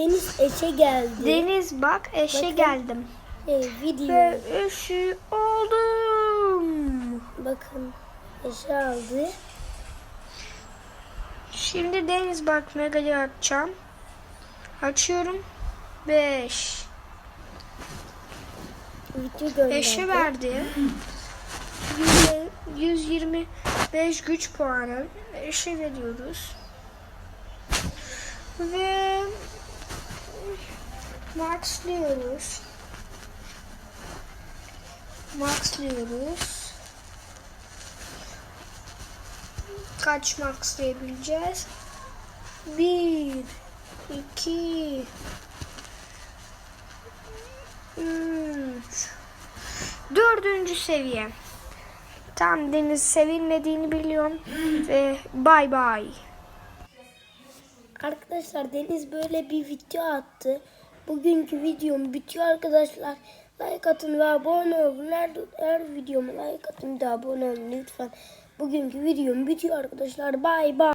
Deniz eşe geldi. Deniz bak eşe Bakın. geldim. Şey, video. Ve eşi oldum. Bakın eşe aldı. Şimdi Deniz bak Mega'yı açacağım. Açıyorum. 5. Video gönderdi. Eşe verdi. 125 güç puanı eşe veriyoruz. Ve maxlıyoruz. Maxlıyoruz. Kaç maxlayabileceğiz? 1 2 3 Dördüncü seviye. Tam Deniz sevilmediğini biliyorum. Ve bay bay. Arkadaşlar Deniz böyle bir video attı. Bugünkü videom bitiyor arkadaşlar. Like atın ve abone olun. Her, her videoma like atın da abone olun lütfen. Bugünkü videom bitiyor arkadaşlar. Bay bay.